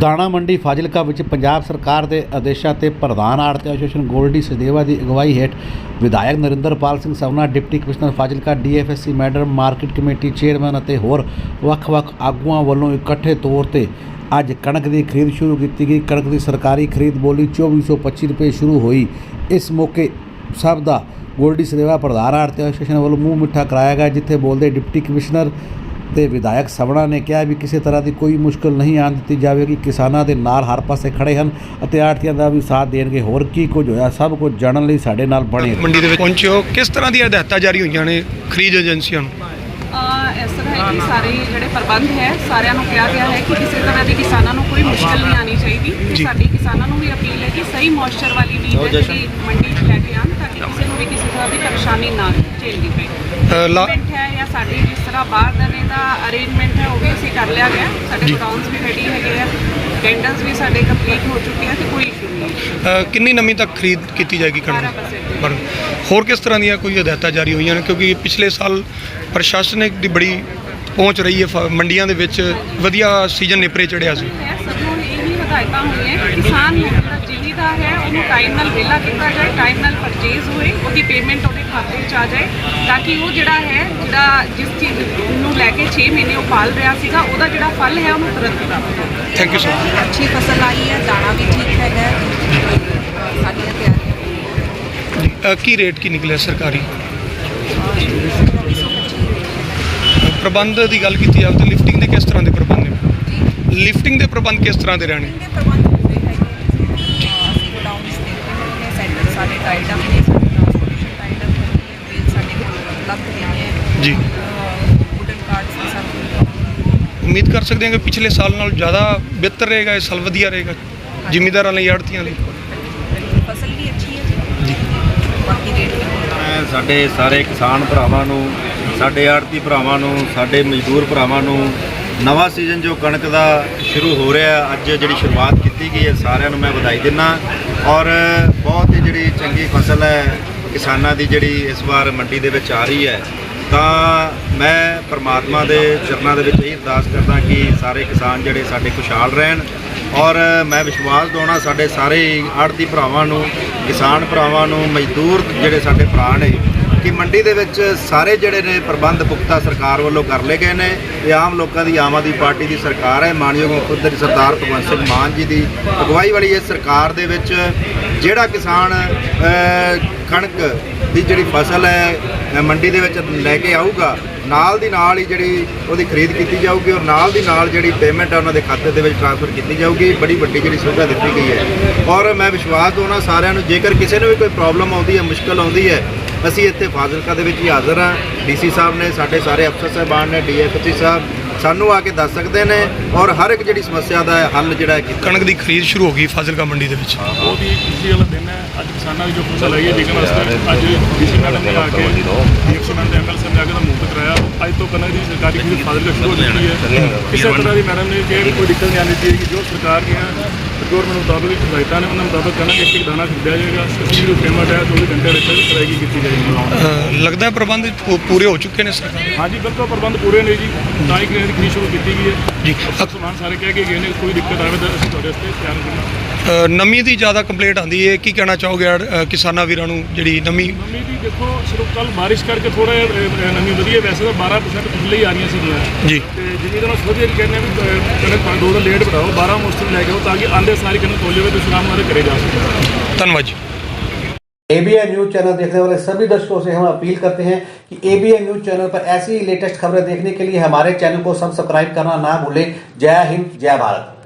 ਦਾਣਾ ਮੰਡੀ ਫਾਜ਼ਿਲਕਾ ਵਿੱਚ ਪੰਜਾਬ ਸਰਕਾਰ ਦੇ ਆਦੇਸ਼ਾਂ ਤੇ ਪ੍ਰਧਾਨ ਆੜਤੀ ਐਸੋਸੀਏਸ਼ਨ ਗੋਲਡੀ ਸਦੇਵਾ ਦੀ ਅਗਵਾਈ ਹੇਠ ਵਿਧਾਇਕ Narinderpal Singh Sawna deputy commissioner Fazilka, DFSC madam market committee chairman ਅਤੇ ਹੋਰ ਵੱਖ-ਵੱਖ ਆਗੂਆਂ ਵੱਲੋਂ ਇਕੱਠੇ ਤੌਰ ਤੇ ਅੱਜ ਕਣਕ ਦੀ ਖਰੀਦ ਸ਼ੁਰੂ ਕੀਤੀ ਗਈ। ਕਣਕ ਦੀ ਸਰਕਾਰੀ ਖਰੀਦ ਬੋਲੀ 2425 ਰੁਪਏ ਸ਼ੁਰੂ ਹੋਈ। ਇਸ ਮੌਕੇ ਸਭ ਦਾ ਗੋਲਡੀ ਸਦੇਵਾ ਪ੍ਰਧਾਨ ਆੜਤੀ ਐਸੋਸੀਏਸ਼ਨ ਵੱਲੋਂ ਮੂੰਹ ਮਿੱਠਾ ਕਰਾਇਆ ਗਿਆ, ਜਿੱਥੇ ਬੋਲਦੇ ਡਿਪਟੀ ਕਮਿਸ਼ਨਰ ਤੇ ਵਿਧਾਇਕ ਸਵਣਾ ਨੇ ਕਿਹਾ ਵੀ ਕਿਸੇ ਤਰ੍ਹਾਂ ਦੀ ਕੋਈ ਮੁਸ਼ਕਲ ਨਹੀਂ ਆਉਣ ਦਿੱਤੀ ਜਾਵੇਗੀ। ਕਿਸਾਨਾਂ ਦੇ ਨਾਲ ਹਰ ਪਾਸੇ ਖੜੇ ਹਨ ਅਤੇ ਆੜਤੀਆਂ ਦਾ ਵੀ ਸਾਥ ਦੇਣਗੇ। ਹੋਰ ਕੀ ਕੁਝ ਹੋਇਆ? ਸਭ ਕੁਝ ਜਾਣਨ ਲਈ ਸਾਡੇ ਨਾਲ ਬਣੇ ਰਹੋ। ਮੰਡੀ ਦੇ ਵਿੱਚ ਪਹੁੰਚੇ ਹੋ। ਕਿਸ ਤਰ੍ਹਾਂ ਦੀਆਂ ਹਦਾਇਤਾਂ ਜਾਰੀ ਹੋਈਆਂ ਨੇ ਖਰੀਦ ਏਜੰਸੀਆਂ ਨੂੰ? ਅਹ ਇਸ ਤਰ੍ਹਾਂ ਹੈ ਕਿ ਸਾਰੇ ਜਿਹੜੇ ਪ੍ਰਬੰਧ ਹੈ ਸਾਰਿਆਂ ਨੂੰ ਕਿਹਾ ਗਿਆ ਹੈ ਕਿ ਕਿਸੇ ਤਰ੍ਹਾਂ ਦੀ ਕਿਸਾਨਾਂ ਨੂੰ ਕੋਈ ਮੁਸ਼ਕਲ ਨਹੀਂ ਆਣੀ ਚਾਹੀਦੀ। ਤੇ ਜੀ। ਸਾਡੀ ਕਿਸਾਨਾਂ ਨੂੰ ਵੀ ਅਪੀਲ ਹੈ ਕਿ ਸਹੀ ਮੋਇਸਚਰ ਵਾਲੀ ਬੀਜ ਹੈ ਜਿਹੜੀ ਮੰਡੀ 'ਚ ਲੈ ਕੇ ਆਉਣ ਤਾਂ ਕਿ ਕਿਸੇ ਨੂੰ ਵੀ ਕਿਸੇ ਤਰ੍ਹਾਂ ਦੀ ਪਰੇਸ਼ਾਨੀ ਨਾ ਝੇਲਣੀ ਪਏ ਅਹ ਲਾ- Payment ਹੈ ਜਾਂ ਸਾਡੀ ਜਿਸ ਤਰ੍ਹਾਂ ਬਾਹਰ ਦਨੇ ਦਾ ਅਰੇਂਜਮੈਂਟ ਹੈ ਉਹ ਵੀ ਅਸੀਂ ਕਰ ਲਿਆ ਗਿਆ। ਸਾਡੇ ਜੀ। ਗੋਡਾਊਨਸ ਵੀ ਰੈਡੀ ਹੈਗੇ ਆ। ਟੈਂਡਰਸ ਵੀ ਸਾਡੇ ਕੰਪਲੀਟ ਹੋ ਚੁੱਕੇ ਆ ਤੇ ਕੋਈ ਇਸ਼ੂ ਨਹੀਂ। ਕਿੰਨੀ ਨਮੀ ਤੱਕ ਖਰੀਦ ਕੀਤੀ ਜਾਏਗੀ ਕਣਕ? 12% ਪਰ ਹੋਰ ਕਿਸ ਤਰ੍ਹਾਂ ਦੀਆਂ ਕੋਈ ਹਦਾਇਤਾਂ ਜਾਰੀ ਹੋਈਆਂ ਨੇ? ਕਿਉਂਕਿ ਪਿਛਲੇ ਸਾਲ ਪ੍ਰਸ਼ਾਸਨਿਕ ਦੀ ਬੜੀ ਪਹੁੰਚ ਰਹੀ ਹੈ ਫ- ਮੰਡੀਆਂ ਦੇ ਵਿੱਚ ਵਧੀਆ ਸੀਜ਼ਨ ਨਿਪਰੇ ਚੜਿਆ ਸੀ। ਹੈ ਸਭ ਨੂੰ ਇਹ ਹੀ ਹਦਾਇਤਾਂ ਹੋਈਆਂ ਕਿ ਕਿਸਾਨ ਨੂੰ ਜਿਹੜਾ ਹੈ ਉਹਨੂੰ ਟਾਈਮ ਨਾਲ ਵਿਹਲਾ ਕੀਤਾ ਜਾਏ ਟਾਈਮ ਨਾਲ ਪਰਚੇਜ਼ ਹੋਏ ਉਹਦੀ ਪੇਮੈਂਟ ਉਹਦੇ ਖਾਤੇ 'ਚ ਆ ਜਾਏ ਤਾਂ ਕਿ ਉਹ ਜਿਹੜਾ ਹੈ ਜਿਹੜਾ ਜਿਸ ਚੀਜ਼ ਨੂੰ ਲੈ ਕੇ 6 ਮਹੀਨੇ ਉਹ ਪਾਲ ਰਿਹਾ ਸੀਗਾ ਉਹਦਾ ਜਿਹੜਾ ਫਲ ਹੈ ਉਹਨੂੰ ਤੁਰੰਤ ਪ੍ਰਾਪਤ ਹੋਵੇ ਥੈਂਕ ਯੂ ਸਰ ਅੱਛੀ ਫਸਲ ਆਈ ਹੈ ਦਾਣਾ ਵੀ ਠੀਕ ਹੈਗਾ ਹੈ। ਸਾਡੀਆਂ ਤਿਆਰੀਆਂ ਕੀ ਰੇਟ ਕੀ ਨਿਕਲਿਆ ਸਰਕਾਰੀ? ਪ੍ਰਬੰਧ ਦੀ ਗੱਲ ਕੀਤੀ ਜਾਵੇ ਤਾਂ ਲਿਫਟਿੰਗ ਦੇ ਕਿਸ ਤਰ੍ਹਾਂ ਦੇ ਪ੍ਰਬੰਧ ਨੇ? ਲਿਫਟਿੰਗ ਦੇ ਪ੍ਰਬੰਧ ਕਿਸ ਤਰ੍ਹਾਂ ਦੇ ਰਹਿਣੇ ਦੇ ਪ੍ਰਬੰਧ ਪੂਰੇ ਹੈਗੇ ਹੈ। ਅਸੀਂ ਗੋਡਾਊਨਸ ਦੇਖੇ ਹੋਏ ਨੇ ਸੈਂਟਰ ਸਾਡੇ ਟਾਈਡ ਅਪ ਨੇ ਸਾਡੇ ਟ੍ਰਾਂਸਪੋਰਟੇਸ਼ਨ ਟਾਈਡ ਅਪ ਹੈ ਵੇਲ ਸਾਡੇ ਕੋਲ ਉਪਲਬਧ ਨਹੀਂ ਹੈ ਜੀ। ਵੁਡਨ ਕਾਰਡਸ ਦੀ ਸਭ ਉਮੀਦ ਕਰ ਸਕਦੇ ਹਾਂ ਕਿ ਪਿਛਲੇ ਸਾਲ ਨਾਲੋਂ ਜ਼ਿਆਦਾ ਬਿਹਤਰ ਰਹੇਗਾ ਇਹ ਸਾਲ ਵਧੀਆ ਰਹੇਗਾ ਜ਼ਿਮੀਂਦਾਰਾਂ ਲਈ ਆੜਤੀਆਂ ਲਈ। ਫਸਲ ਵੀ ਅੱਛੀ ਹੈ ਜੀ। ਬਾਕੀ ਰੇਟ ਵੀ ਸਾਡੇ ਸਾਰੇ ਕਿਸਾਨ ਭਰਾਵਾਂ ਨੂੰ ਸਾਡੇ ਆੜਤੀ ਭਰਾਵਾਂ ਨੂੰ ਸਾਡੇ ਮਜ਼ਦੂਰ ਭਰਾਵਾਂ ਨੂੰ ਨਵਾਂ ਸੀਜ਼ਨ ਜੋ ਕਣਕ ਦਾ ਸ਼ੁਰੂ ਹੋ ਰਿਹਾ, ਅੱਜ ਜਿਹੜੀ ਸ਼ੁਰੂਆਤ ਕੀਤੀ ਗਈ ਹੈ, ਸਾਰਿਆਂ ਨੂੰ ਮੈਂ ਵਧਾਈ ਦਿੰਦਾ ਔਰ ਬਹੁਤ ਹੀ ਜਿਹੜੀ ਚੰਗੀ ਫਸਲ ਹੈ, ਕਿਸਾਨਾਂ ਦੀ ਜਿਹੜੀ ਇਸ ਵਾਰ ਮੰਡੀ ਦੇ ਵਿੱਚ ਆ ਰਹੀ ਹੈ, ਤਾਂ ਮੈਂ ਪ੍ਰਮਾਤਮਾ ਦੇ ਚਰਨਾਂ ਦੇ ਵਿੱਚ ਇਹ ਅਰਦਾਸ ਕਰਦਾ ਕਿ ਸਾਰੇ ਕਿਸਾਨ ਜਿਹੜੇ ਸਾਡੇ ਖੁਸ਼ਹਾਲ ਰਹਿਣ। ਔਰ ਮੈਂ ਵਿਸ਼ਵਾਸ ਦਿਵਾਉਣਾ ਸਾਡੇ ਸਾਰੇ ਆੜਤੀ ਭਰਾਵਾਂ ਨੂੰ, ਕਿਸਾਨ ਭਰਾਵਾਂ ਨੂੰ, ਮਜ਼ਦੂਰ ਜਿਹੜੇ ਸਾਡੇ ਭਰਾ ਨੇ ਕਿ ਮੰਡੀ ਦੇ ਵਿੱਚ ਸਾਰੇ ਜਿਹੜੇ ਨੇ ਪ੍ਰਬੰਧ ਪੁਖਤਾ ਸਰਕਾਰ ਵੱਲੋਂ ਕਰ ਲਏ ਗਏ ਨੇ। ਇਹ ਆਮ ਲੋਕਾਂ ਦੀ, ਆਮ ਆਦਮੀ ਪਾਰਟੀ ਦੀ ਸਰਕਾਰ ਹੈ। ਮਾਨਯੋਗ ਮੁੱਖ ਮੰਤਰੀ ਸਰਦਾਰ ਭਗਵੰਤ ਸਿੰਘ ਮਾਨ ਜੀ ਦੀ ਅਗਵਾਈ ਵਾਲੀ ਇਹ ਸਰਕਾਰ ਦੇ ਵਿੱਚ ਜਿਹੜਾ ਕਿਸਾਨ ਕਣਕ ਦੀ ਜਿਹੜੀ ਫਸਲ ਹੈ ਮੰਡੀ ਦੇ ਵਿੱਚ ਲੈ ਕੇ ਆਊਗਾ ਨਾਲ ਦੀ ਨਾਲ ਹੀ ਜਿਹੜੀ ਉਹਦੀ ਖਰੀਦ ਕੀਤੀ ਜਾਊਗੀ ਔਰ ਨਾਲ ਦੀ ਨਾਲ ਜਿਹੜੀ ਪੇਮੈਂਟ ਆ ਉਹਨਾਂ ਦੇ ਖਾਤੇ ਦੇ ਵਿੱਚ ਟ੍ਰਾਂਸਫਰ ਕੀਤੀ ਜਾਊਗੀ। ਬੜੀ ਵੱਡੀ ਜਿਹੜੀ ਸੁਵਿਧਾ ਦਿੱਤੀ ਗਈ ਹੈ। ਔਰ ਮੈਂ ਵਿਸ਼ਵਾਸ ਦਵਾਉਣਾ ਸਾਰਿਆਂ ਨੂੰ, ਜੇਕਰ ਕਿਸੇ ਨੂੰ ਵੀ ਕੋਈ ਪ੍ਰੋਬਲਮ ਆਉਂਦੀ ਹੈ, ਮੁਸ਼ਕਲ ਆਉਂਦੀ ਹੈ, ਅਸੀਂ ਇੱਥੇ ਫਾਜ਼ਿਲਕਾ ਦੇ ਵਿੱਚ ਹੀ ਹਾਜ਼ਰ ਹਾਂ। ਡੀਸੀ ਸਾਹਿਬ ਨੇ, ਸਾਡੇ ਸਾਰੇ ਅਫਸਰ ਸਾਹਿਬਾਨ ਨੇ ਡੀਐਫਸੀ ਸਾਹਿਬ ਸਾਨੂੰ ਆ ਕੇ ਦੱਸ ਸਕਦੇ ਨੇ ਔਰ ਹਰ ਇੱਕ ਜਿਹੜੀ ਸਮੱਸਿਆ ਦਾ ਹੱਲ ਜਿਹੜਾ ਹੈ ਕੀਤਾ। ਕਣਕ ਦੀ ਖਰੀਦ ਸ਼ੁਰੂ ਹੋ ਗਈ ਫਾਜ਼ਿਲਕਾ ਮੰਡੀ ਦੇ ਵਿੱਚ। ਬਹੁਤ ਹੀ ਖੁਸ਼ੀ ਵਾਲਾ ਦਿਨ ਹੈ। ਅੱਜ ਕਿਸਾਨਾਂ ਦੀ ਜੋ ਫਸਲ ਆਈ ਹੈ ਵਿਕਣ ਵਾਸਤੇ ਅੱਜ ਡੀਸੀ ਮੈਡਮ ਨੇ ਆ ਕੇ ਡੀਐਫਸੀ ਮੈਡਮ ਨੇ ਐਮਐਲ ਸਾਹਿਬ ਨੇ ਆ ਕੇ ਦਾ ਮੁਹੱਬਤ ਕਰਾਇਆ ਅੱਜ ਤੋਂ ਕਣਕ ਦੀ ਸਰਕਾਰੀ ਖਰੀਦ ਫਾਜ਼ਿਲਕਾ ਸ਼ੁਰੂ ਹੋ ਚੁੱਕੀ ਹੈ। ਕਿਸੇ ਤਰ੍ਹਾਂ ਦੀ ਮੈਡਮ ਨੇ ਕਿਹਾ ਕਿ ਕੋਈ ਦਿੱਕਤ ਨਹੀਂ ਆਉਣੀ ਚਾਹੀਦੀ। ਜੋ ਸਰਕਾਰ ਦੀਆਂ ਗਵਰਨਮੈਂਟ ਮੁਤਾਬਕ ਹਦਾਇਤਾਂ ਨੇ ਉਹਨਾਂ ਮੁਤਾਬਕ ਕਣਕ ਇੱਕ ਇੱਕ ਦਾਣਾ ਖਰੀਦਿਆ ਜਾਏਗਾ ਸਬਸਿਡੀ ਜੋ ਪੇਮੈਂਟ ਹੈ 24 ਘੰਟੇ ਵਿੱਚ ਅਦਾਇਗੀ ਕੀਤੀ ਜਾਏਗੀ। ਲੱਗਦਾ ਪ੍ਰਬੰਧ ਪੂਰੇ ਹੋ ਚੁੱਕੇ ਨੇ ਸਰਕਾਰ ਹਾਂਜੀ ਬਿਲਕੁਲ ਪ੍ਰਬੰਧ ਪੂਰੇ ਨੇ ਜੀ। ਤਾਂ ਹੀ ਕਣਕ ਦੀ ਸ਼ੁਰੂ ਕੀਤੀ ਗਈ ਹੈ। ਜੀ। ਸਮਾਨ ਸਾਰੇ ਕਹਿ ਕੇ ਗਏ ਨੇ ਕੋਈ ਦਿੱਕਤ ਆਵੇ ਤਾਂ ਅਸੀਂ ਤੁਹਾਡੇ ਵਾਸਤੇ ਤਿਆਰ ਹਾਂ ਨਮੀ ਦੀ ਜ਼ਿਆਦਾ ਕੰਪਲੇਂਟ ਆਉਂਦੀ ਹੈ ਕੀ ਕਹਿਣਾ ਚਾਹੋਗੇ ਆੜ- ਅਹ ਕਿਸਾਨਾਂ ਵੀਰਾਂ ਨੂੰ ਜਿਹੜੀ ਨਮੀ ਨਮੀ ਦੀ ਦੇਖੋ ਸਿਰਫ ਕੱਲ ਬਾਰਿਸ਼ ਕਰਕੇ ਥੋੜਾ ਨਮੀ ਵਧੀਆ ਵੈਸੇ ਤਾਂ 12% ਪਿਛਲੇ ਹੀ ਆ ਰਹੀਆਂ ਸੀਗੀਆਂ ਜੀ ਤੇ ਜਿਵੇਂ ਤੁਹਾਨੂੰ ਸੋਧੇ ਕਹਿੰਦੇ ਆ ਵੀ ਅਹ, ਕਣਕ ਪੰਜ ਦੋ ਦਿਨ ਲੇਟ ਵਧਾਓ 12 ਮੁਸ਼ਤਲ ਲੈ ਕੇ ਆਓ ਤਾਂ ਕਿ ਆਂਦੇ ਸਾਰੀ ਕਣਕ ਤੋਲੇ ਹੋਏ ਤੇ ਸ਼ਾਮ ਨੂੰ ਉਹਦੇ ਘਰੇ ਜਾ ਸਕੋ ਧੰਨਵਾਦ ਜੀ एबीएन न्यूज चैनल देखने वाले सभी दर्शकों से हम अपील करते हैं कि एबीएन न्यूज चैनल पर ऐसी ही लेटेस्ट खबरें देखने के लिए हमारे चैनल को सब्सक्राइब करना ना भूलें जय हिंद जय भारत